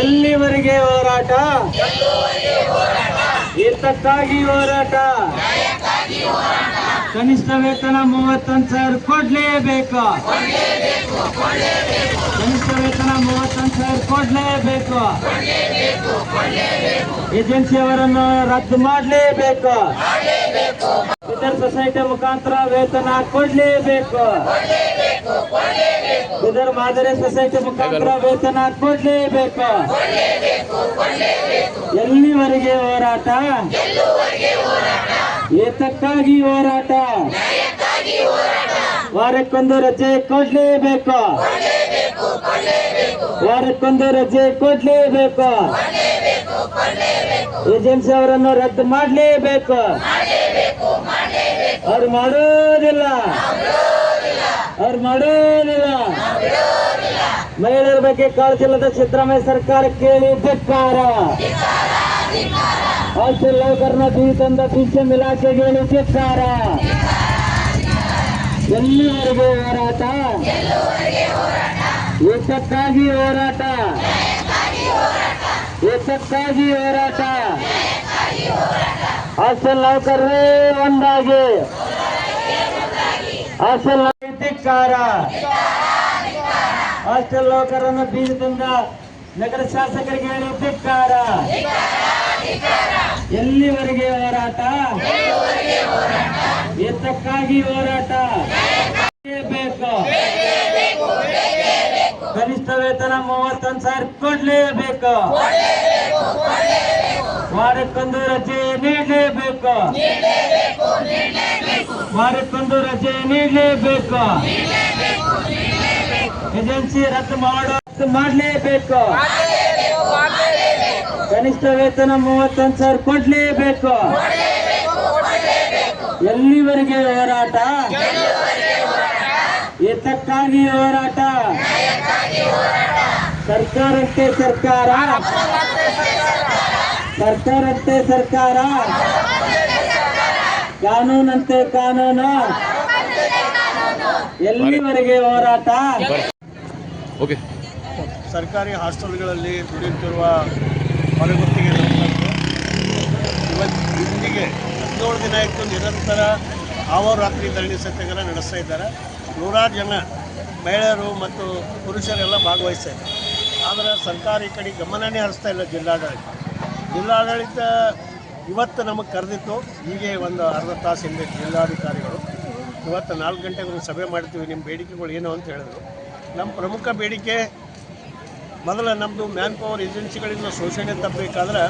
ಎಲ್ಲಿವರೆಗೆ ಹೋರಾಟ? ಏತಕ್ಕಾಗಿ ಹೋರಾಟ? ಕನಿಷ್ಠ ವೇತನ ಮೂವತ್ತೊಂದು ಸಾವಿರ ಕೊಡ್ಲೇಬೇಕು. ಕನಿಷ್ಠ ವೇತನ ಮೂವತ್ತೊಂದು ಸಾವಿರ ಕೊಡ್ಲೇಬೇಕು. ಏಜೆನ್ಸಿ ಅವರನ್ನು ರದ್ದು ಮಾಡಲೇಬೇಕು. ಇತರ ಸೊಸೈಟಿ ಮುಖಾಂತರ ವೇತನ ಕೊಡ್ಲೇಬೇಕು. ಇದರ ಮಾದರಿ ಸೊಸೈಟಿ ಮುಖಾಂತರ ವೇತನ ಕೊಡ್ಲೇಬೇಕು. ಎಲ್ಲಿವರೆಗೆ ಹೋರಾಟ? ಏತಕ್ಕಾಗಿ ಹೋರಾಟ? ವಾರಕ್ಕೊಂದು ರಜೆ ಕೊಡ್ಲೇಬೇಕು. ವಾರಕ್ಕೊಂದು ರಜೆ ಕೊಡ್ಲೇಬೇಕು. ಏಜೆನ್ಸಿ ಅವರನ್ನು ರದ್ದು ಮಾಡಲೇಬೇಕು. ಅವ್ರು ಮಾಡೋದಿಲ್ಲ. ಅವ್ರು ಮಾಡೋದಿಲ್ಲ. ಮಹಿಳೆಯರ ಬಗ್ಗೆ ಕಾಳಜಿಲ್ಲದ ಸಿದ್ದರಾಮಯ್ಯ ಸರ್ಕಾರ ಕೇಳಿ ಧಿಕ್ಕಾರ. ಹಾಸ್ಟೆಲ್ ನೌಕರನ ಬೀ ತಂದ ಪಿಂಚನ್ ಇಲಾಖೆಗೆ ಹೇಳಿ ಧಿಕ್ಕಾರ. ಎಲ್ಲಿವರೆಗೆ ಹೋರಾಟ? ಏತಕ್ಕಾಗಿ ಹೋರಾಟ? ಏತಕ್ಕಾಗಿ ಹೋರಾಟ? ಹಾಸ್ಟೆಲ್ ನೌಕರರೇ ಒಂದಾಗಿ. ಹಾಸ್ಟೆಲ್ ಧಿಕ್ಕಾರ ಹಾಸ್ಟೆಲ್ ನೌಕರನ್ನು ಬೀಜದಿಂದ ನಗರ ಶಾಸಕರಿಗೆ ಹೇಳಿ ಧಿಕ್ಕಾರ. ಎಲ್ಲಿವರೆಗೆ ಹೋರಾಟ? ಎತ್ತಕ್ಕಾಗಿ ಹೋರಾಟ? ಕನಿಷ್ಠ ವೇತನ ಮೂವತ್ತೊಂದು ಸಾವಿರ ಕೊಡ್ಲೇಬೇಕು. ವಾರಕ್ಕೊಂದು ರಜೆ ನೀಡಲೇಬೇಕು. ವಾರಕ್ಕೊಂದು ರಜೆ ನೀಡಲೇಬೇಕು. ಏಜೆನ್ಸಿ ರದ್ದು ಮಾಡೋದು ರದ್ದು ಮಾಡಲೇಬೇಕು. ಕನಿಷ್ಠ ವೇತನ ಮೂವತ್ತೊಂದು ಸಾವಿರ ಕೊಡ್ಲೇಬೇಕು. ಎಲ್ಲಿವರೆಗೆ ಹೋರಾಟ? ಏತಕ್ಕಾಗಿ ಹೋರಾಟ? ಸರ್ಕಾರಕ್ಕೆ ಸರ್ಕಾರ. ಸರ್ಕಾರಕ್ಕೆ ಸರ್ಕಾರ. ಕಾನೂನಂತೆ ಕಾನೂನು. ಎಲ್ಲಿವರೆಗೆ ಹೋರಾಟ? ಓಕೆ. ಸರ್ಕಾರಿ ಹಾಸ್ಟೆಲ್ಗಳಲ್ಲಿ ದುಡಿಯುತ್ತಿರುವ ಹೊರಗುತ್ತಿಗೆ ಇವತ್ತು ಇಂದಿಗೆ ಹದಿನೇಳು ದಿನ ಇತ್ತು ನಿರಂತರ ಆವರಾತ್ರಿ ಧರಣಿ ಸತ್ಯಾಗ್ರಹ ನಡೆಸ್ತಾ ಇದ್ದಾರೆ. ನೂರಾರು ಜನ ಮಹಿಳೆಯರು ಮತ್ತು ಪುರುಷರೆಲ್ಲ ಭಾಗವಹಿಸ್ತಾ ಇದ್ದಾರೆ. ಆದರೆ ಸರ್ಕಾರ ಈ ಕಡೆ ಗಮನನೇ ಹರಿಸ್ತಾ ಇಲ್ಲ ಜಿಲ್ಲಾಡಳಿತ. ಜಿಲ್ಲಾಡಳಿತ ಇವತ್ತು ನಮಗೆ ಕರೆದಿತ್ತು ಹೀಗೆ ಒಂದು ಅರ್ಧ ತಾಸು ಹಿಂದೆ ಜಿಲ್ಲಾಧಿಕಾರಿಗಳು. ಇವತ್ತು ನಾಲ್ಕು ಗಂಟೆಗೆ ಒಂದು ಸಭೆ ಮಾಡ್ತೀವಿ ನಿಮ್ಮ ಬೇಡಿಕೆಗಳು ಏನು ಅಂತ ಹೇಳಿದ್ರು. ನಮ್ಮ ಪ್ರಮುಖ ಬೇಡಿಕೆ ಮೊದಲ ನಮ್ಮದು ಮ್ಯಾನ್ ಪವರ್ ಏಜೆನ್ಸಿಗಳಿಂದ ಶೋಷಣೆ ತಪ್ಪಬೇಕಾದ್ರೆ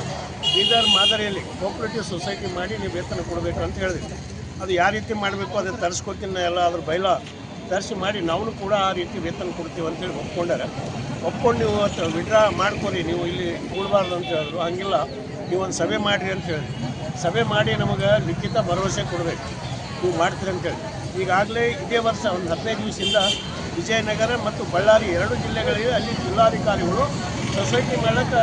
ಬೀದರ್ ಮಾದರಿಯಲ್ಲಿ ಕೋಆಪರೇಟಿವ್ ಸೊಸೈಟಿ ಮಾಡಿ ನೀವು ವೇತನ ಕೊಡಬೇಕು ಅಂತ ಹೇಳಿದ್ವಿ ಅದು ಯಾವ ರೀತಿ ಮಾಡಬೇಕು ಅದನ್ನು ತರಿಸ್ಕೊತೀನಿ ಎಲ್ಲ ಅದ್ರ ಬೈಲ ತರಿಸಿ ಮಾಡಿ ನಾವು ಕೂಡ ಆ ರೀತಿ ವೇತನ ಕೊಡ್ತೀವಿ ಅಂತೇಳಿ ಒಪ್ಕೊಂಡಾರೆ. ಒಪ್ಕೊಂಡು ನೀವು ವಿಡ್ರಾ ಮಾಡ್ಕೊರಿ, ನೀವು ಇಲ್ಲಿ ಕೂಡಬಾರ್ದು ಅಂತ ಹೇಳಿದ್ರು. ಹಂಗಿಲ್ಲ. ನೀವು ಒಂದು ಸಭೆ ಮಾಡಿರಿ ಅಂತ ಹೇಳಿ. ಸಭೆ ಮಾಡಿ ನಮಗೆ ಲಿಖಿತ ಭರವಸೆ ಕೊಡಬೇಕು. ನೀವು ಮಾಡ್ತೀರಿ ಅಂತೇಳಿ ಈಗಾಗಲೇ ಇದೇ ವರ್ಷ ಒಂದು ಹದಿನೈದು ದಿವಸದಿಂದ ವಿಜಯನಗರ ಮತ್ತು ಬಳ್ಳಾರಿ ಎರಡು ಜಿಲ್ಲೆಗಳಿಗೆ ಅಲ್ಲಿ ಜಿಲ್ಲಾಧಿಕಾರಿಗಳು ಸೊಸೈಟಿ ಮಾಡೋಕ್ಕೆ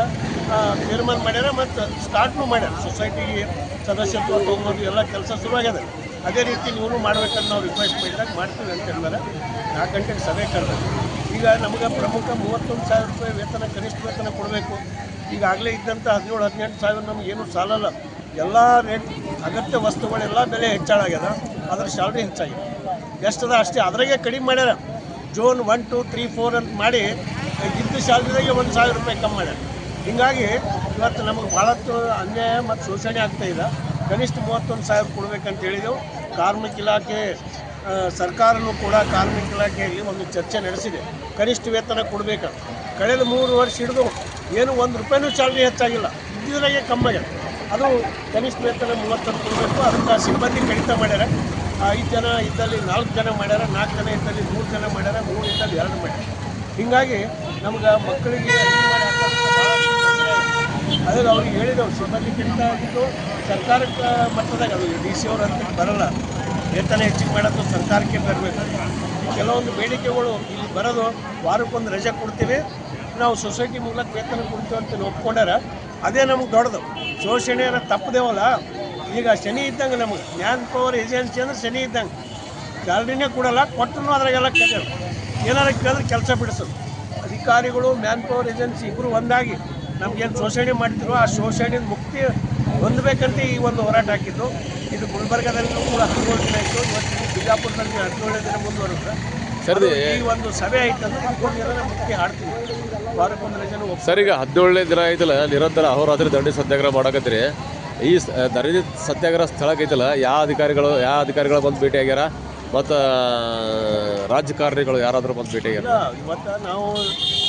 ತೀರ್ಮಾನ ಮಾಡ್ಯಾರ ಮತ್ತು ಸ್ಟಾರ್ಟ್ನು ಮಾಡ್ಯಾರ. ಸೊಸೈಟಿಗೆ ಸದಸ್ಯತ್ವ ತೊಗೊಂಡು ಎಲ್ಲ ಕೆಲಸ ಶುರುವಾಗ್ಯದ. ಅದೇ ರೀತಿ ನೀವು ಮಾಡ್ಬೇಕಂತ ನಾವು ರಿಕ್ವೆಸ್ಟ್ ಮಾಡಿದಾಗ ಮಾಡ್ತೀವಿ ಅಂತ ಹೇಳಿದ್ರೆ. ನಾಲ್ಕು ಗಂಟೆಗೆ ಸಭೆ ಕರೆದ ಈಗ ನಮಗೆ ಪ್ರಮುಖ ಮೂವತ್ತೊಂದು ಸಾವಿರ ರೂಪಾಯಿ ವೇತನ, ಕನಿಷ್ಠ ವೇತನ ಕೊಡಬೇಕು. ಈಗಾಗಲೇ ಇದ್ದಂಥ ಹದಿನೇಳು, ಹದಿನೆಂಟು ಸಾವಿರ ನಮ್ಗೆ ಏನೂ ಸಾಲಲ್ಲ. ಎಲ್ಲ ರೇಟ್ ಅಗತ್ಯ ವಸ್ತುಗಳೆಲ್ಲ ಬೆಲೆ ಹೆಚ್ಚಾಗ್ಯದ ಅದರ ಸ್ಯಾಲ್ರಿ ಹೆಚ್ಚಾಗಿದೆ. ಎಷ್ಟದ ಅಷ್ಟೇ, ಅದ್ರಾಗೆ ಕಡಿಮೆ ಮಾಡ್ಯಾರ. Zone one two three four ಅಂತ ಮಾಡಿ, ಇದ್ದ ಸ್ಯಾಲ್ರಿದಾಗೆ ಒಂದು ಸಾವಿರ ರೂಪಾಯಿ ಕಮ್ಮಿ ಮಾಡ್ಯಾರ. ಹೀಗಾಗಿ ಇವತ್ತು ನಮಗೆ ಭಾಳಷ್ಟು ಅನ್ಯಾಯ ಮತ್ತು ಶೋಷಣೆ ಆಗ್ತಾ ಇದೆ. ಕನಿಷ್ಠ ಮೂವತ್ತೊಂದು ಸಾವಿರ ಕೊಡ್ಬೇಕಂತ ಹೇಳಿದೆವು. ಕಾರ್ಮಿಕ ಇಲಾಖೆ ಸರ್ಕಾರನೂ ಕೂಡ ಕಾರ್ಮಿಕ ಇಲಾಖೆಯಲ್ಲಿ ಒಂದು ಚರ್ಚೆ ನಡೆಸಿದೆ. ಕನಿಷ್ಠ ವೇತನ ಕೊಡಬೇಕು. ಕಳೆದ ಮೂರು ವರ್ಷ ಹಿಡಿದು ಏನು ಒಂದು ರೂಪಾಯಿನೂ ಸ್ಯಾಲ್ರಿ ಹೆಚ್ಚಾಗಿಲ್ಲ. ಇದ್ದಿದ್ರಾಗೆ ಕಮ್ಮಿ ಆಗ್ಯದ ಅದು ಕನಿಷ್ಠ ವೇತನ ಮೂವತ್ತೊಂದು ಕೊಡಬೇಕು. ಅದಕ್ಕೆ ಸಿಬ್ಬಂದಿ ಕಡಿತ ಮಾಡ್ಯಾರ. ಐದು ಜನ ಇದ್ದಲ್ಲಿ ನಾಲ್ಕು ಜನ ಮಾಡ್ಯಾರ, ನಾಲ್ಕು ಜನ ಇದ್ದಲ್ಲಿ ಮೂರು ಜನ ಮಾಡ್ಯಾರ, ಮೂರು ಇದ್ದಲ್ಲಿ ಎರಡು ಮಾಡ್ಯಾರ. ಹೀಗಾಗಿ ನಮ್ಗೆ ಮಕ್ಕಳಿಗೆ ಅದ್ರಲ್ಲಿ ಅವ್ರಿಗೆ ಹೇಳಿದವು ಸಿಬ್ಬಂದಿ ಕಡಿತ ಆಗಿದ್ದು ಸರ್ಕಾರಕ್ಕೆ ಮಟ್ಟದಾಗ ಅದು ಡಿ ಸಿ ಅವ್ರ ಅಂತ ಬರಲ್ಲ. ವೇತನ ಹೆಚ್ಚಿಗೆ ಮಾಡೋದು ಸರ್ಕಾರಕ್ಕೆ ಬರಬೇಕು. ಕೆಲವೊಂದು ಬೇಡಿಕೆಗಳು ಇಲ್ಲಿ ಬರೋದು ವಾರಕ್ಕೊಂದು ರಜೆ ಕೊಡ್ತೀವಿ. ನಾವು ಸೊಸೈಟಿ ಮೂಲಕ ವೇತನ ಕೊಡ್ತೀವಿ ಅಂತ ಒಪ್ಕೊಂಡಾರ, ಅದೇ ನಮ್ಗೆ ದೊಡ್ಡದು. ಶೋಷಣೆಯನ್ನು ತಪ್ಪದೇವಲ್ಲ. ಈಗ ಶನಿ ಇದ್ದಂಗೆ ನಮಗೆ. ಮ್ಯಾನ್ ಪವರ್ ಏಜೆನ್ಸಿ ಅಂದ್ರೆ ಶನಿ ಇದ್ದಂಗೆ. ಸ್ಯಾಲ್ರಿನೇ ಕೊಡಲ್ಲ, ಕೊಟ್ಟರು ಅದ್ರಾಗೆಲ್ಲ ಕಲಿಯೋದು ಏನಾರ ಕೇಳಿದ್ರೆ ಕೆಲಸ ಬಿಡಿಸೋದು. ಅಧಿಕಾರಿಗಳು, ಮ್ಯಾನ್ ಪವರ್ ಏಜೆನ್ಸಿ ಇಬ್ಬರು ಒಂದಾಗಿ ನಮಗೇನು ಶೋಷಣೆ ಮಾಡ್ತಿರೋ, ಆ ಶೋಷಣೆ ಮುಕ್ತಿ ಹೊಂದಬೇಕಂತ ಈ ಒಂದು ಹೋರಾಟ ಹಾಕಿದ್ದು. ಇದು ಗುಲ್ಬರ್ಗದಲ್ಲಿ ಕೂಡ ಹದಿನೇಳು ದಿನ ಇತ್ತು ಇವತ್ತು ಬಿಜಾಪುರದಲ್ಲಿ ಹದಿನೇಳು ದಿನ ಮುಂದುವರೆದ್ರೆ ಸರ್. ಈ ಒಂದು ಸಭೆ ಆಯ್ತು ಹಾಡ್ತೀವಿ. ವಾರಕ್ಕೊಂದು ಸರ್ ಈಗ ಹದಿನೇಳನೇ ದಿನ ಐತಲ್ಲ ನಿರಂತರ ಅಹೋರಾತ್ರಿ ದಂಡಿ ಸತ್ಯಾಗ್ರಹ ಮಾಡಕತ್ತೀರಿ. ಈ ದರಿದ್ರ ಸತ್ಯಾಗ್ರಹ ಸ್ಥಳಕ್ಕೆ ಐತಲ್ಲ ಯಾವ ಅಧಿಕಾರಿಗಳು ಯಾವ ಅಧಿಕಾರಿಗಳು ಬಂದು ಭೇಟಿ ಆಗ್ಯಾರ? ಮತ್ತು ರಾಜಕಾರಣಿಗಳು ಯಾರಾದರೂ ಬಂದು ಭೇಟಿ ಆಗ್ಯಾರ? ಇವತ್ತು ನಾವು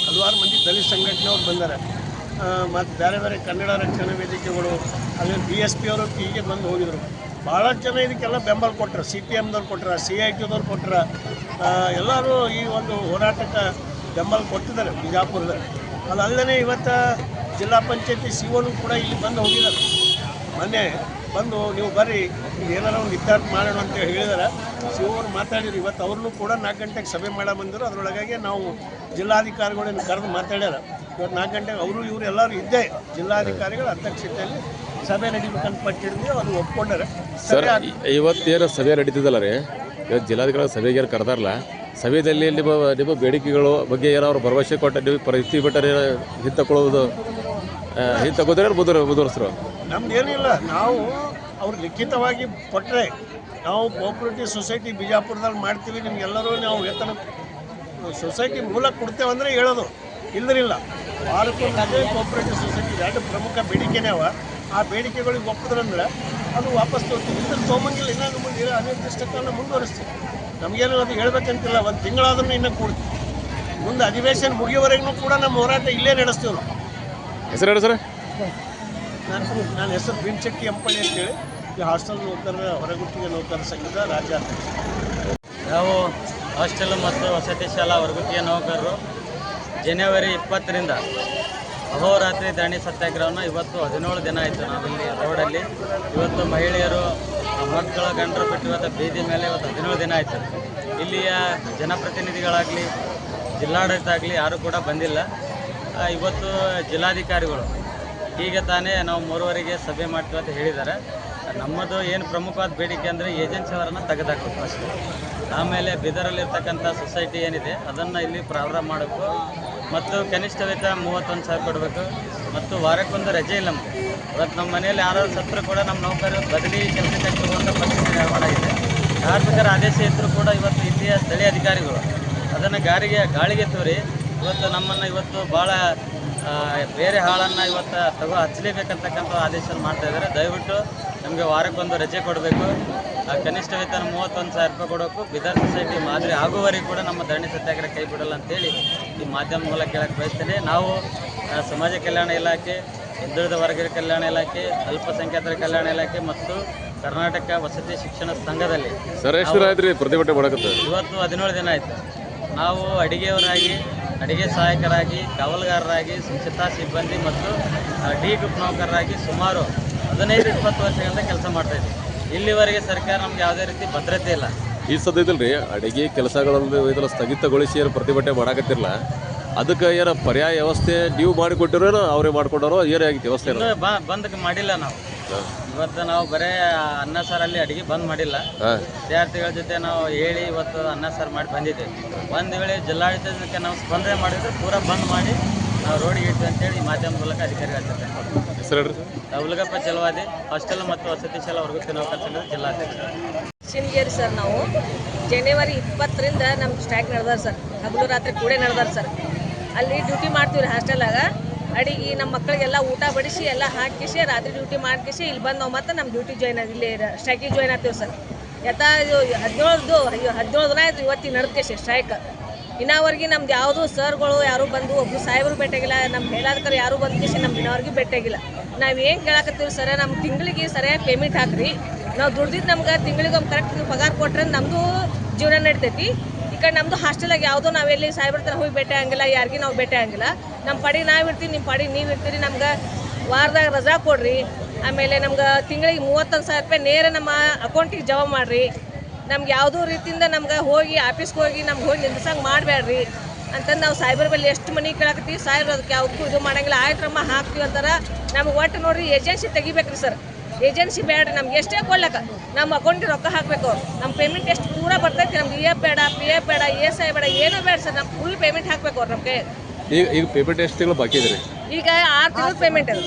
ಹಲವಾರು ಮಂದಿ ದಲಿತ ಸಂಘಟನೆಯವ್ರು ಬಂದಾರೆ. ಮತ್ತು ಬೇರೆ ಬೇರೆ ಕನ್ನಡ ರಕ್ಷಣಾ ವೇದಿಕೆಗಳು ಅಲ್ಲಿ ಬಿ ಎಸ್ ಪಿ ಅವರು ಹೀಗೆ ಬಂದು ಹೋಗಿದ್ರು. ಭಾಳಷ್ಟು ಜನ ಇದಕ್ಕೆಲ್ಲ ಬೆಂಬಲ ಕೊಟ್ಟರು ಸಿ ಪಿ ಎಮ್ದವ್ರು ಕೊಟ್ಟರ ಸಿ ಐ ಟಿದವ್ರು ಕೊಟ್ಟರ ಎಲ್ಲರೂ ಈ ಒಂದು ಹೋರಾಟಕ್ಕೆ ಬೆಂಬಲ ಕೊಟ್ಟಿದ್ದಾರೆ ಬಿಜಾಪುರದಲ್ಲಿ. ಅದಲ್ಲದೆ ಇವತ್ತು ಜಿಲ್ಲಾ ಪಂಚಾಯತಿ ಸಿ ಒನು ಕೂಡ ಇಲ್ಲಿ ಬಂದು ಹೋಗಿದ್ದಾರೆ. ಮೊನ್ನೆ ಬಂದು ನೀವು ಬರ್ರಿ, ಏನಾರ ಒಂದು ಇತ್ಯರ್ಥ ಮಾಡೋಣ ಅಂತ ಹೇಳಿದಾರೆ ಶಿವರು ಮಾತಾಡಿದ್ರು. ಇವತ್ತು ಅವ್ರನ್ನೂ ಕೂಡ ನಾಲ್ಕು ಗಂಟೆಗೆ ಸಭೆ ಮಾಡ ಬಂದರು. ಅದರೊಳಗಾಗಿ ನಾವು ಜಿಲ್ಲಾಧಿಕಾರಿಗಳನ್ನ ಕರೆದು ಮಾತಾಡ್ಯಾರ. ಇವತ್ತು ನಾಲ್ಕು ಗಂಟೆಗೆ ಅವರು, ಇವರು ಎಲ್ಲರೂ ಇದ್ದೇ ಜಿಲ್ಲಾಧಿಕಾರಿಗಳ ಅಧ್ಯಕ್ಷತೆಯಲ್ಲಿ ಸಭೆ ನಡೀಬೇಕಂತ ಪಟ್ಟಿದ್ವಿ ಅದು ಒಪ್ಕೊಂಡಾರೆ ಸರ್ ಇವತ್ತೇನು ಸಭೆ ನಡೀತಿದ್ದಲ್ಲ ರೀ? ಇವತ್ತು ಜಿಲ್ಲಾಧಿಕಾರಿ ಸಭೆಗೆ ಏನು ಕರೆದಾರಲ್ಲ ಸಭೆಯಲ್ಲಿ ನಿಮ್ಮ ನಿಮ್ಮ ಬೇಡಿಕೆಗಳು ಬಗ್ಗೆ ಏನಾದ್ರು ಭರವಸೆ ಕೊಟ್ಟ ನೀವು ಪರಿಸ್ಥಿತಿ ಬಿಟ್ಟರೆ ತಗೊಳ್ಳೋದು ಹಿಂದೆ ತಗೋದ್ರೆ ಮುದುರಿಸ್ರು. ನಮ್ದು ಏನಿಲ್ಲ ನಾವು ಅವ್ರು ಲಿಖಿತವಾಗಿ ಕೊಟ್ಟರೆ ನಾವು ಕೋಪರೇಟಿವ್ ಸೊಸೈಟಿ ಬಿಜಾಪುರದಲ್ಲಿ ಮಾಡ್ತೀವಿ ನಿಮ್ಗೆಲ್ಲರೂ ನಾವು ವೇತನ ಸೊಸೈಟಿ ಮೂಲ ಕೊಡ್ತೇವೆ ಅಂದರೆ ಹೇಳೋದು. ಇಲ್ಲದಿಲ್ಲ ಭಾರತ ಕೋಪರೇಟಿವ್ ಸೊಸೈಟಿ ಎರಡು ಪ್ರಮುಖ ಬೇಡಿಕೆನೇ ಅವ. ಆ ಬೇಡಿಕೆಗಳಿಗೆ ಒಪ್ಪಿದ್ರಂದ್ರೆ ಅದು ವಾಪಸ್ ತೋರ್ತೀವಿ ಇದ್ರ ತೊಗೊಂಬಂಗಿಲ್ಲ ಇನ್ನೂ ನಮಗೆ ಅನಿರ್ದಿಷ್ಟ ಕಾಲ ಮುಂದುವರಿಸ್ತೀವಿ. ನಮಗೇನು ಅದು ಹೇಳ್ಬೇಕಂತಿಲ್ಲ ಒಂದು ತಿಂಗಳಾದ್ರೂ ಇನ್ನೂ ಕೂಡ್ತೀವಿ. ಮುಂದೆ ಅಧಿವೇಶನ ಮುಗಿಯೋವರೆಗೂ ಕೂಡ ನಮ್ಮ ಹೋರಾಟ ಇಲ್ಲೇ ನಡೆಸ್ತೀವಿ ನಾವು. ಹೆಸರು ಹೇಳಿ ಸರ್? ನಾನು ನನ್ನ ಹೆಸರು ಭೀಮಶೆಟ್ಟಿ ಎಂಪಳ್ಳಿ ಅಂತೇಳಿ. ಈ ಹಾಸ್ಟೆಲ್ ನೌಕರರ ಹೊರಗುತ್ತಿಗೆ ನೌಕರರ ಸಂಘದ ರಾಜ್ಯಾಧ್ಯಕ್ಷ. ನಾವು ಹಾಸ್ಟೆಲ್ ಮತ್ತು ವಸತಿ ಶಾಲಾ ಹೊರಗುತ್ತಿಗೆ ನೌಕರರು. ಜನವರಿ ಇಪ್ಪತ್ತರಿಂದ ಅಹೋರಾತ್ರಿ ಧರಣಿ ಸತ್ಯಾಗ್ರಹವನ್ನು ಇವತ್ತು ಹದಿನೇಳು ದಿನ ಆಯಿತು. ನಾವಿಲ್ಲಿ ರೋಡಲ್ಲಿ. ಇವತ್ತು ಮಹಿಳೆಯರು ಮಕ್ಕಳ, ಗಂಡರು ಬಿಟ್ಟು ಇವತ್ತು ಬೀದಿ ಮೇಲೆ ಇವತ್ತು ಹದಿನೇಳು ದಿನ ಆಯಿತು. ಇಲ್ಲಿಯ ಜನಪ್ರತಿನಿಧಿಗಳಾಗಲಿ ಜಿಲ್ಲಾಡಳಿತ ಆಗಲಿ ಯಾರೂ ಕೂಡ ಬಂದಿಲ್ಲ. ಇವತ್ತು ಜಿಲ್ಲಾಧಿಕಾರಿಗಳು ಈಗ ತಾನೇ ನಾವು ಮೂರುವರೆಗೆ ಸಭೆ ಮಾಡ್ತೀವಿ ಅಂತ ಹೇಳಿದ್ದಾರೆ. ನಮ್ಮದು ಏನು ಪ್ರಮುಖವಾದ ಬೇಡಿಕೆ ಅಂದರೆ ಏಜೆನ್ಸಿಯವರನ್ನು ತೆಗೆದಾಕಬೇಕು ಅಷ್ಟೇ. ಆಮೇಲೆ ಬೀದರಲ್ಲಿರ್ತಕ್ಕಂಥ ಸೊಸೈಟಿ ಏನಿದೆ, ಅದನ್ನು ಇಲ್ಲಿ ಪ್ರಾರಂಭ ಮಾಡಬೇಕು ಮತ್ತು ಕನಿಷ್ಠ ವೇತನ ಮೂವತ್ತೊಂದು ಸಾವಿರ ಕೊಡಬೇಕು. ಮತ್ತು ವಾರಕ್ಕೊಂದು ರಜೆ ಇಲ್ಲ ನಮಗೆ. ಇವತ್ತು ನಮ್ಮ ಮನೆಯಲ್ಲಿ ಯಾರು ಸತ್ರು ಕೂಡ ನಮ್ಮ ನೌಕರರು ಬದಲಿ ಕೆಲಸಕ್ಕೆ ತಗೊಂಡ ಪರಿಸ್ಥಿತಿ ನಿರ್ಮಾಣ ಆಗಿದೆ. ಕಾರ್ಮಿಕರ ಆದೇಶ ಇದ್ದರೂ ಕೂಡ ಇವತ್ತು ಇಲ್ಲಿಯ ಸ್ಥಳೀಯ ಅಧಿಕಾರಿಗಳು ಅದನ್ನು ಗಾರಿಗೆ, ಗಾಳಿಗೆ ತೋರಿ ಇವತ್ತು ನಮ್ಮನ್ನು ಇವತ್ತು ಭಾಳ ಬೇರೆ ಹಾಳನ್ನು ಇವತ್ತು ತಗೋ ಹಚ್ಚಲೇಬೇಕಂತಕ್ಕಂಥ ಆದೇಶ ಮಾಡ್ತಾ ಇದ್ದಾರೆ. ದಯವಿಟ್ಟು ನಮಗೆ ವಾರಕ್ಕೊಂದು ರಜೆ ಕೊಡಬೇಕು. ಕನಿಷ್ಠ ವೇತನ ಮೂವತ್ತೊಂದು ಸಾವಿರ ರೂಪಾಯಿ ಕೊಡೋಕು ಬಿದರ್ ಸೊಸೈಟಿ ಮಾದರಿ ಆಗುವವರೆಗೂ ಕೂಡ ನಮ್ಮ ಧರಣಿ ಸತ್ಯಾಗ್ರಹ ಕೈ ಬಿಡಲ್ಲ ಅಂತೇಳಿ ಈ ಮಾಧ್ಯಮ ಮೂಲಕ ಕೇಳಕ್ಕೆ ಬಯಸ್ತೇನೆ. ನಾವು ಸಮಾಜ ಕಲ್ಯಾಣ ಇಲಾಖೆ ಹಿಂದುಳಿದ ವರ್ಗದ ಕಲ್ಯಾಣ ಇಲಾಖೆ ಅಲ್ಪಸಂಖ್ಯಾತರ ಕಲ್ಯಾಣ ಇಲಾಖೆ ಮತ್ತು ಕರ್ನಾಟಕ ವಸತಿ ಶಿಕ್ಷಣ ಸಂಘದಲ್ಲಿ ಇವತ್ತು ಹದಿನೇಳು ದಿನ ಆಯಿತು. ನಾವು ಅಡಿಗೆಯವರಾಗಿ ಅಡಿಗೆ ಸಹಾಯಕರಾಗಿ ಕಾವಲುಗಾರರಾಗಿ ಸ್ವಚ್ಛತಾ ಸಿಬ್ಬಂದಿ ಮತ್ತು ಡಿ ಗ್ರೂಪ್ ನೌಕರರಾಗಿ ಸುಮಾರು ಹದಿನೈದು ಇಪ್ಪತ್ತು ವರ್ಷಗಳಿಂದ ಕೆಲಸ ಮಾಡ್ತಾ ಇದ್ದೀವಿ. ಇಲ್ಲಿವರೆಗೆ ಸರ್ಕಾರ ನಮ್ಗೆ ಯಾವುದೇ ರೀತಿ ಭದ್ರತೆ ಇಲ್ಲ. ಈ ಸದ್ಯದಲ್ಲಿ ಅಡಿಗೆ ಕೆಲಸಗಳಲ್ಲಿ ಇದನ್ನ ಸ್ಥಗಿತಗೊಳಿಸಿ ಏನು ಪ್ರತಿಭಟನೆ ಮಾಡಕತ್ತಿರಲ್ಲ ಅದಕ್ಕೆ ಏನೋ ಪರ್ಯಾಯ ವ್ಯವಸ್ಥೆ ನೀವು ಮಾಡಿಕೊಟ್ಟಿರೋ ಅವರೇ ಮಾಡಿಕೊಂಡಾರೋ ಏನೇ ಆಗಿತ್ತು ವ್ಯವಸ್ಥೆ ಬಂದಕ್ಕೆ ಮಾಡಿಲ್ಲ ನಾವು. ಇವತ್ತು ನಾವು ಬರೇ ಅನ್ನ ಅಲ್ಲಿ ಅಡಿಗೆ ಬಂದ್ ಮಾಡಿಲ್ಲ. ವಿದ್ಯಾರ್ಥಿಗಳ ಜೊತೆ ನಾವು ಹೇಳಿ ಇವತ್ತು ಅನ್ನ ಸಾರು ಮಾಡಿ ಬಂದಿದ್ದೇವೆ. ಒಂದು ವೇಳೆ ಜಿಲ್ಲಾಡಳಿತಕ್ಕೆ ನಾವು ಸ್ಪಂದನೆ ಮಾಡಿದ್ರೆ ಪೂರಾ ಬಂದ್ ಮಾಡಿ ನಾವು ರೋಡಿಗೆ ಇಡ್ತೀವಿ ಅಂತೇಳಿ ಈ ಮಾಧ್ಯಮ ಮೂಲಕ ಅಧಿಕಾರಿಗಳ ಜೊತೆ. ಅವಲಗಪ್ಪ ಚಲವಾದಿ ಹಾಸ್ಟೆಲ್ ಮತ್ತು ವಸತಿ ಶಾಲಾ ವರ್ಗಕ್ಕೆ ನೌಕರ ಸಂಘದ ಜಿಲ್ಲಾಧ್ಯಕ್ಷ ಶೃಂಗೇರಿ ಸರ್ ನಾವು. ಜನವರಿ ಇಪ್ಪತ್ತರಿಂದ ನಮ್ಮ ಸ್ಟ್ರೈಕ್ ನಡೆದಾರ ಸರ್. ಹಗಲು ರಾತ್ರಿ ಕೂಡೇ ನಡೆದಾರ ಸರ್. ಅಲ್ಲಿ ಡ್ಯೂಟಿ ಮಾಡ್ತೀವಿ ರೀ ಹಾಸ್ಟೆಲಾಗ ಅಡಿಗೆ ನಮ್ಮ ಮಕ್ಕಳಿಗೆಲ್ಲ ಊಟ ಬಡಿಸಿ, ಎಲ್ಲ ಹಾಕಿಸಿ, ರಾತ್ರಿ ಡ್ಯೂಟಿ ಮಾಡ್ಕಿಸಿ, ಇಲ್ಲಿ ಬಂದು ನಾವು ಮತ್ತೆ ನಮ್ಮ ಡ್ಯೂಟಿ ಜಾಯ್ನ್ ಆಗಿ, ಇಲ್ಲಿ ಸ್ಟ್ರೈಕಿಗೆ ಜಾಯ್ನ್ ಆಗ್ತೀವಿ ಸರ್. ಯಥಾ ಹದಿನೇಳದು ಹದಿನೇಳು ದಿನ ಆಯ್ತು ಇವತ್ತಿಗೆ ನಡೆದಕ್ಕೆ ಸ್ಟ್ರೈಕ್ ಇನ್ನವರೆಗೆ ನಮ್ದು ಯಾವುದು ಸರ್ಗಳು ಯಾರು ಬಂದು, ಒಬ್ರು ಸಾಹೇಬರು ಭೇಟಿಯಾಗಿಲ್ಲ ನಮ್ಮ ಮೇಲಾಧಿಕಾರಿ ಯಾರು ಬಂದು ನಮ್ಮ ಇನ್ನವರೆಗೆ ಭೇಟಿಯಾಗಿಲ್ಲ. ನಾವು ಏನು ಕೇಳಾಕತ್ತೀವಿ ಸರ್ ನಮ್ಮ ತಿಂಗಳಿಗೆ ಸರಿಯಾಗಿ ಪೇಮೆಂಟ್ ಹಾಕ್ರಿ. ನಾವು ದುಡ್ದಿದ್ದು ನಮ್ಗೆ ತಿಂಗಳಿಗೆ ಕರೆಕ್ಟ್ ಪಗಾರ ಕೊಟ್ರೆ ನಮ್ಮದು ಜೀವನ ನಡಿತೈತಿ. ಈ ಕಡೆ ನಮ್ಮದು ಹಾಸ್ಟೆಲಾಗ ಯಾವುದೋ ನಾವೆಲ್ಲಿ ಸಾಹೇಬ್ರ ತರ ಹೋಗಿ ಭೇಟಿ ಆಗಂಗಿಲ್ಲ, ಯಾರಿಗೂ ನಾವು ಭೇಟಿ ಆಗಂಗಿಲ್ಲ. ನಮ್ಮ ಪಡಿ ನಾವು ಇರ್ತೀವಿ ನಿಮ್ಮ ಪಡಿ ನೀವು ಇರ್ತೀರಿ, ನಮ್ಗೆ ವಾರದಾಗ ರಜಾ ಕೊಡ್ರಿ. ಆಮೇಲೆ ನಮ್ಗೆ ತಿಂಗಳಿಗೆ ಮೂವತ್ತೊಂದು ಸಾವಿರ ರೂಪಾಯಿ ನೇರ ನಮ್ಮ ಅಕೌಂಟಿಗೆ ಜಮಾ ಮಾಡಿರಿ. ನಮ್ಗೆ ಯಾವುದೋ ರೀತಿಯಿಂದ ನಮ್ಗೆ ಹೋಗಿ ಆಫೀಸ್ಗೆ ಹೋಗಿ ನಮ್ಗೆ ಹೋಗಿ ನಿಂದ್ಸಂಗೆ ಮಾಡಬೇಡ್ರಿ ಅಂತಂದು ನಾವು ಸೈಬರ್ ಬಲ್ಲಿ ಎಷ್ಟು ಮನೆ ಕೇಳಾಕತ್ತೀವಿ, ಸಾಹೇಬ್ರ ಅದಕ್ಕೆ ಯಾವಕ್ಕೂ ಇದು ಮಾಡಂಗಿಲ್ಲ. ಆಯ್ತ್ರಮ್ಮ ಹಾಕ್ತೀವಿ ಅಂತಾರೆ. ನಮ್ಗೆ ಒಟ್ಟು ನೋಡ್ರಿ ಏಜೆನ್ಸಿ ತೆಗಿಬೇಕ್ರಿ ಸರ್. ಏಜೆನ್ಸಿ ಬೇಡ ನಮ್ಗೆ ಎಷ್ಟೇ ಕೊಡ್ಲಕ್ಕ ನಮ್ಮ ಅಕೌಂಟಿಗೆ ರೊಕ್ಕ ಹಾಕಬೇಕು. ನಮ್ಮ ಪೇಮೆಂಟ್ ಎಷ್ಟು ಪೂರ ಬರ್ತೈತಿ ನಮ್ಗೆ ಇ ಎಫ್ ಬೇಡ ಪಿ ಎಫ್ ಬೇಡ ಇ ಎಸ್ ಐ ಬೇಡ ಏನೂ ಬೇಡ ಸರ್ ನಮ್ಮ ಫುಲ್ ಪೇಮೆಂಟ್ ಹಾಕಬೇಕು ಅವ್ರು ನಮಗೆ. ಈಗ ಈಗ ಪೇಮೆಂಟ್ ಎಷ್ಟು ತಿಂಗಳು ಬಾಕಿ ಇದೆ ಈಗ ಆರು ತಿಂಗಳು ಪೇಮೆಂಟ್ ಅದು.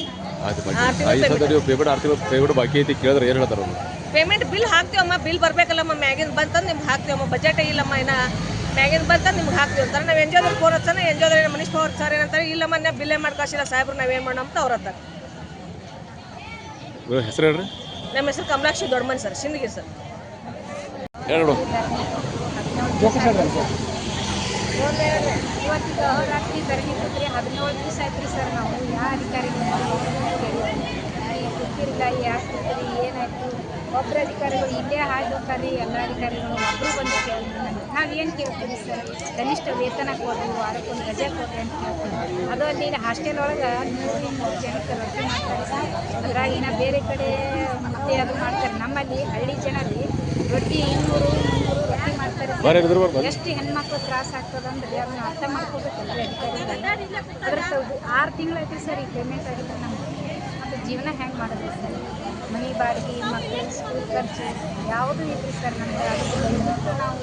ಪೇಮೆಂಟ್ ಆರು ತಿಂಗಳು ಪೇಮೆಂಟ್ ಬಾಕಿ ಐತಿ ಕೇಳಿದ್ರೆ ಏನು ಹೇಳ್ತಾರೆ ಅವ್ರು? ಪೇಮೆಂಟ್ ಬಿಲ್ ಹಾಕ್ತೀವಮ್ಮ ಬಿಲ್ ಬರ್ಬೇಕಲ್ಲಮ್ಮ ಮ್ಯಾಗಿಂದ ಬಂತಂದು ನಿಮ್ಗೆ ಹಾಕ್ತೀವಮ್ಮ ಬಜೆಟ್ ಇಲ್ಲಮ್ಮ ಇನ್ನ. ಮ್ಯಾಗಿಂದ ಬಂತಂದು ನಿಮ್ಗೆ ಹಾಕ್ತೀವಿ ಅಂತಾರೆ. ನಾವು ಎಂಜೋದ್ರ ಫೋನ್ ಹಚ್ಚನ ಎಂಜೋದ್ರ ಮನೀಶ್ ಪವರ್ ಸರ್ ಏನಂತಾರೆ ಇಲ್ಲಮ್ಮ ನಾವು ಬಿಲ್ಲೇ ಮಾಡ್ಕೊಳ್ಸಿಲ್ಲ ಸಾಹೇಬ್ರು ನಾವೇನು ಮಾಡೋಣ ಅಂತ ಅವ್ರ ಹತ್ತಾರೆ ಹೆಸರು ಹೇಳ್ರಿ? ನಮ್ಮ ಹೆಸರು ಕಮಲಾಕ್ಷಿ ದೊಡ್ಡಮನ್ ಸರ್ ಸಿಂದಗಿ ಸರ್. ಹೇಳಿ ನೋಡು. ಇವತ್ತಿಗೆ ಅಹೋರಾತ್ರಿ ಧರಣಿ ಕೂತ್ರಿ ಹದಿನೇಳು ದಿವಸ ಆಯ್ತು ರೀ ಸರ್ ನಾವು ಯಾವ ಅಧಿಕಾರಿಗಳು ಗೊತ್ತಿರಲಿಲ್ಲ ಯಾಕೆ ಕೂತ್ರಿ ಏನಾಯ್ತು? ಒಬ್ಬರ ಅಧಿಕಾರಿಗಳು ಇಲ್ಲೇ ಹೋಗ್ತಾರೆ ಎಲ್ಲ ಅಧಿಕಾರಿಗಳು ಒಬ್ಬರು ಬಂದು ನಾವು ಏನು ಕೇಳ್ತೀವಿ ಸರ್? ಕನಿಷ್ಠ ವೇತನ ಕೊಡ್ರಿ ವಾರಕ್ಕೊಂದು ರಜೆ ಕೊಡ್ರಿ ಅಂತ ಕೇಳ್ತೀವಿ ಅದು ಅಲ್ಲಿ ಹಾಸ್ಟೆಲ್ ಒಳಗೆ ನೂರು ಇನ್ನೂರು ಜನಕ್ಕೆ ರೊಟ್ಟಿ ಮಾಡ್ತಾರೆ ಸರ್. ಅದ್ರಾಗ ನಾವು ಬೇರೆ ಕಡೆ ಮತ್ತೆ ಅದು ಮಾಡ್ತಾರೆ. ನಮ್ಮಲ್ಲಿ ಹಳ್ಳಿ ಜನರಲ್ಲಿ ರೊಟ್ಟಿ ಇನ್ನೂರು ಮುನ್ನೂರು ರೊಟ್ಟಿ ಮಾಡ್ತಾರೆ ಎಷ್ಟು ಹೆಣ್ಮಕ್ಳು ತ್ರಾಸ ಆಗ್ತದಂದ್ರೆ ಅದನ್ನ ಅರ್ಥ ಮಾಡ್ಕೋಬೇಕಲ್ಲ ಅದ್ರ ಆರು ತಿಂಗಳಾಯ್ತು ಸರ್ ಈ ಪೇಮೆಂಟ್ ಆಗಿದ್ರೆ ನಮಗೆ. ಮತ್ತು ಜೀವನ ಹೆಂಗೆ ಮಾಡೋದು ಸರ್? ಮನೆ ಬಾಡಿಗೆ ಮಕ್ಕಳ ಸ್ಕೂಲ್ ಖರ್ಚು ಯಾವುದೂ ಇದ್ರಿ ಸರ್ ನಮ್ಗೆ ದಯವಿಟ್ಟು ನಾವು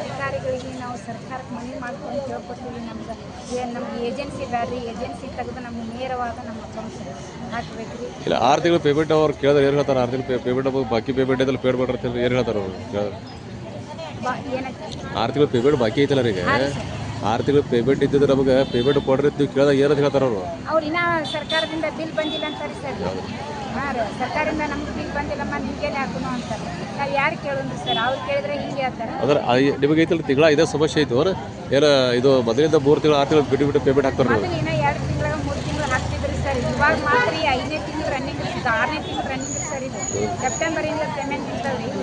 ಅಧಿಕಾರಿಗಳಿಗೆ ನಾವು ಸರ್ಕಾರಕ್ಕೆ ಮನವಿ ಮಾಡ್ಕೊಂಡು ಕೇಳ್ಕೊತೀವಿ ನಮ್ಗೆ. ಏನು ನಮ್ಗೆ ಏಜೆನ್ಸಿ ಬ್ಯಾಡ್ರಿ ಏಜೆನ್ಸಿ ತೆಗೆದು ನಮ್ಗೆ ನೇರವಾದ ನಮ್ಮ ಅಕೌಂಟ್ ಹಾಕ್ಬೇಕ್ರಿ. ಇಲ್ಲ ಆರು ತಿಂಗಳು ಪೇಮೆಂಟ್ ಅವ್ರು ಕೇಳಿದ್ರೆ ಏನು ಹೇಳ್ತಾರೆ? ಆರು ತಿಂಗಳು ಪೇಮೆಂಟ್ ಬಾಕಿ ಪೇಮೆಂಟ್ ಇದ್ದಲ್ಲಿ ಪೇಡ್ ಮಾಡ್ರಿ ಅಂತ ಏನು ಹೇಳ್ತಾರೆ ಅವರು? ಆರು ತಿಂಗಳು ಪೇಮೆಂಟ್ ಬಾಕಿ ಐತಲ್ಲ ಹಾಂ ಆರು ತಿಂಗಳು ಪೇಮೆಂಟ್ ಇದ್ದಿದ್ರೆ ನಮಗೆ ಪೇಮೆಂಟ್ ಕೊಡ್ರಿ ನೀವು ಕೇಳಿದಾಗ ಏನಂತ ಹೇಳ್ತಾರೆ ಅವರು? ಅವ್ರು ಇನ್ನೂ ಸರ್ಕಾರದಿಂದ ಬಿಲ್ ಬಂದಿಲ್ಲ ಅಂತಾರೆ ಸರ್. ಹಾಂ ರೀ ಸರ್ಕಾರದಿಂದ ನಮ್ಗೆ ಬಿಲ್ ಬಂದಿಲ್ಲಮ್ಮ ನಿಮ್ಗೇನೆ ಹಾಕೋಣ ಅಂತಾರೆ ನಾವು ಯಾರು ಕೇಳೋದು ಸರ್? ಅವ್ರು ಕೇಳಿದ್ರೆ ಹಿಂಗೆ ಹೇಳ್ತಾರೆ. ಅದ್ರ ನಿಮಗೆ ಐತಲ್ಲ ತಿಂಗಳ ಇದೇ ಸಮಸ್ಯೆ ಐತೆ ಅವ್ರು? ಏನು ಇದು ಮೊದಲಿಂದ ಮೂರು ತಿಂಗಳು ಆರು ತಿಂಗಳು ಬಿಟ್ಟು ಬಿಟ್ಟು ಪೇಮೆಂಟ್ ಹಾಕ್ತಾರೆ ಮೊದಲು ಇನ್ನೂ ಎರಡು ತಿಂಗಳ ಮೂರು ತಿಂಗಳು ಹಾಕ್ತಿದ್ರಿ ಸರ್. ಇವಾಗ ಮಾತ್ರ ಈ ಐದನೇ ತಿಂಗಳು ರನ್ನಿಂಗ್ ಇರ್ತದೆ ಆರನೇ ತಿಂಗಳು ರನ್ನಿಂಗ್ ಸರ್ ಇದು. ಸೆಪ್ಟೆಂಬರಿಂದ ಪೇಮೆಂಟ್ ಇರ್ತಾವೆ ರೀ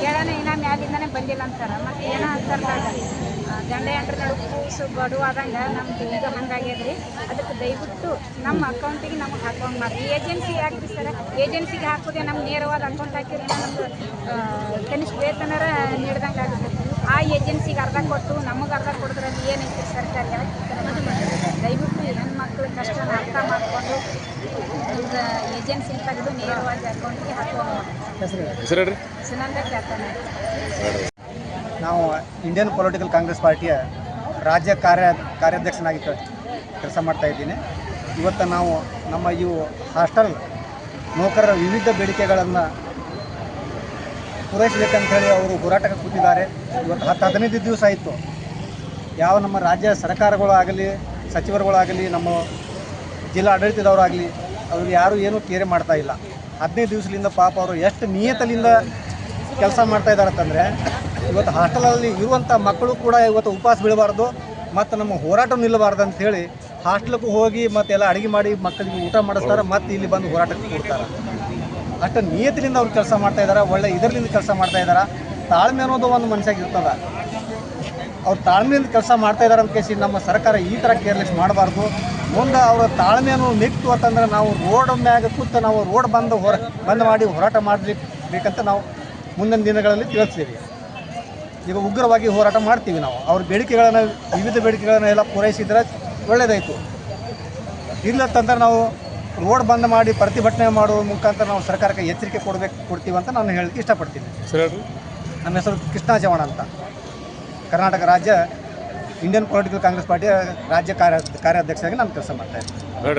ಕೇಳೋಣ, ಇನ್ನ ಮ್ಯಾಲಿಂದನೇ ಬಂದಿಲ್ಲ ಅಂತಾರೆ. ಮತ್ತು ಏನೋ ಅಂತಾರ ಗಂಡ ಹೆಂಡ್ರ ನಡು ಕೂಸು ನಮ್ಮ ನಮ್ದು ಈಗ ಹಂಗಾಗ್ಯದ್ರಿ. ಅದಕ್ಕೆ ದಯವಿಟ್ಟು ನಮ್ಮ ಅಕೌಂಟಿಗೆ ನಮಗೆ ಹಾಕೊಂಡು ಮಾಡಿ ಏಜೆನ್ಸಿಗೆ ಹಾಕ್ರಿ ಸರ್ ಏಜೆನ್ಸಿಗೆ ಹಾಕೋದೆ ನಮ್ಗೆ ನೇರವಾದ ಅಕೌಂಟ್ ಹಾಕಿದ್ರೆ ನಮ್ಗೆ ಕನಿಷ್ಠ ವೇತನರ ನೀಡ್ದಂಗೆ ಆಗುತ್ತೆ. ಆ ಏಜೆನ್ಸಿಗೆ ಅರ್ಧ ಕೊಟ್ಟು ನಮಗೆ ಅರ್ಧ ಕೊಡೋದ್ರಲ್ಲಿ ಏನೈತಿ ಸರ್ಕಾರ? ದಯವಿಟ್ಟು ಹೆಣ್ಮಕ್ಳ ಕಷ್ಟನ ಅರ್ಥ ಮಾಡಿಕೊಂಡು ಏಜೆನ್ಸಿ ತೆಗೆದು ನೇರವಾಗಿ ಅಕೌಂಟ್ಗೆ ಹಾಕೊಂಡು ಹೆಸರು ಹೇಳ್ರಿ. ನಾವು ಇಂಡಿಯನ್ ಪೊಲಿಟಿಕಲ್ ಕಾಂಗ್ರೆಸ್ ಪಾರ್ಟಿಯ ರಾಜ್ಯ ಕಾರ್ಯ ಕಾರ್ಯಾಧ್ಯಕ್ಷನಾಗಿ ಕೆಲಸ ಮಾಡ್ತಾ ಇದ್ದೀನಿ. ಇವತ್ತು ನಾವು ನಮ್ಮ ಇವು ಹಾಸ್ಟೆಲ್ ನೌಕರರ ವಿವಿಧ ಬೇಡಿಕೆಗಳನ್ನು ಪೂರೈಸಬೇಕಂತ ಹೇಳಿ ಅವರು ಹೋರಾಟಕ್ಕೆ ಕೂತಿದ್ದಾರೆ. ಇವತ್ತು ಹತ್ತು ಹದಿನೈದು ದಿವಸ ಆಯಿತು. ಯಾವ ನಮ್ಮ ರಾಜ್ಯ ಸರ್ಕಾರಗಳು ಆಗಲಿ ಸಚಿವರುಗಳಾಗಲಿ ನಮ್ಮ ಜಿಲ್ಲಾ ಆಡಳಿತದವರಾಗಲಿ ಅವ್ರು ಯಾರೂ ಏನೂ ಕೇರೆ ಮಾಡ್ತಾ ಇಲ್ಲ. ಹದಿನೈದು ದಿವಸದಿಂದ ಪಾಪ ಅವರು ಎಷ್ಟು ನಿಯತಲಿಂದ ಕೆಲಸ ಮಾಡ್ತಾ ಇದ್ದಾರೆ ಅಂತಂದರೆ, ಇವತ್ತು ಹಾಸ್ಟೆಲಲ್ಲಿ ಇರುವಂಥ ಮಕ್ಕಳು ಕೂಡ ಇವತ್ತು ಉಪವಾಸ ಬೀಳಬಾರ್ದು ಮತ್ತು ನಮ್ಮ ಹೋರಾಟ ನಿಲ್ಲಬಾರ್ದು ಹೇಳಿ ಹಾಸ್ಟೆಲ್ಗೂ ಹೋಗಿ ಮತ್ತೆಲ್ಲ ಅಡುಗೆ ಮಾಡಿ ಮಕ್ಕಳಿಗೆ ಊಟ ಮಾಡಿಸ್ತಾರೆ ಮತ್ತು ಇಲ್ಲಿ ಬಂದು ಹೋರಾಟಕ್ಕೆ ಕೊಡ್ತಾರೆ ಅಷ್ಟು ನಿಯತಿನಿಂದ ಅವ್ರು ಕೆಲಸ ಮಾಡ್ತಾ ಇದ್ದಾರೆ, ಒಳ್ಳೆ ಇದರಿಂದ ಕೆಲಸ ಮಾಡ್ತಾ ಇದ್ದಾರೆ. ತಾಳ್ಮೆ ಅನ್ನೋದು ಒಂದು ಮನುಷ್ಯಾಗ ಇರ್ತದ. ಅವ್ರು ತಾಳ್ಮೆಯಿಂದ ಕೆಲಸ ಮಾಡ್ತಾ ಇದ್ದಾರೆ ಅಂತ ಕೇಸಿ ನಮ್ಮ ಸರ್ಕಾರ ಈ ಥರ ಕೇರ್ಲೆಸ್ ಮಾಡಬಾರ್ದು. ಮುಂದೆ ಅವರ ತಾಳ್ಮೆಯನ್ನು ನಿಂತು ಅಂತಂದ್ರೆ ನಾವು ರೋಡ್ ಮ್ಯಾಗ ಕೂತು ನಾವು ರೋಡ್ ಬಂದು ಹೊರ ಬಂದ್ ಮಾಡಿ ಹೋರಾಟ ಮಾಡಲಿ ಬೇಕಂತ ನಾವು ಮುಂದಿನ ದಿನಗಳಲ್ಲಿ ತಿಳಿಸ್ತೀವಿ. ಈಗ ಉಗ್ರವಾಗಿ ಹೋರಾಟ ಮಾಡ್ತೀವಿ ನಾವು. ಅವ್ರ ಬೇಡಿಕೆಗಳನ್ನು ವಿವಿಧ ಬೇಡಿಕೆಗಳನ್ನು ಎಲ್ಲ ಪೂರೈಸಿದರೆ ಒಳ್ಳೆಯದಾಯಿತು ಇಲ್ಲತ್ತಂದ್ರೆ ನಾವು ರೋಡ್ ಬಂದ್ ಮಾಡಿ ಪ್ರತಿಭಟನೆ ಮಾಡುವ ಮುಖಾಂತರ ನಾವು ಸರ್ಕಾರಕ್ಕೆ ಎಚ್ಚರಿಕೆ ಕೊಡಬೇಕು ಕೊಡ್ತೀವಿ ಅಂತ ನಾನು ಹೇಳಕ್ಕೆ ಇಷ್ಟಪಡ್ತೀನಿ. ಸರ್ ನನ್ನ ಹೆಸರು ಕೃಷ್ಣ ಚವಾಣ ಅಂತ. ಕರ್ನಾಟಕ ರಾಜ್ಯ ಇಂಡಿಯನ್ ಪೊಲಿಟಿಕಲ್ ಕಾಂಗ್ರೆಸ್ ಪಾರ್ಟಿಯ ರಾಜ್ಯ ಕಾರ್ಯ ಕಾರ್ಯಾಧ್ಯಕ್ಷರಾಗಿ ನಾನು ಕೆಲಸ ಮಾಡ್ತಾ ಇದ್ದೀನಿ.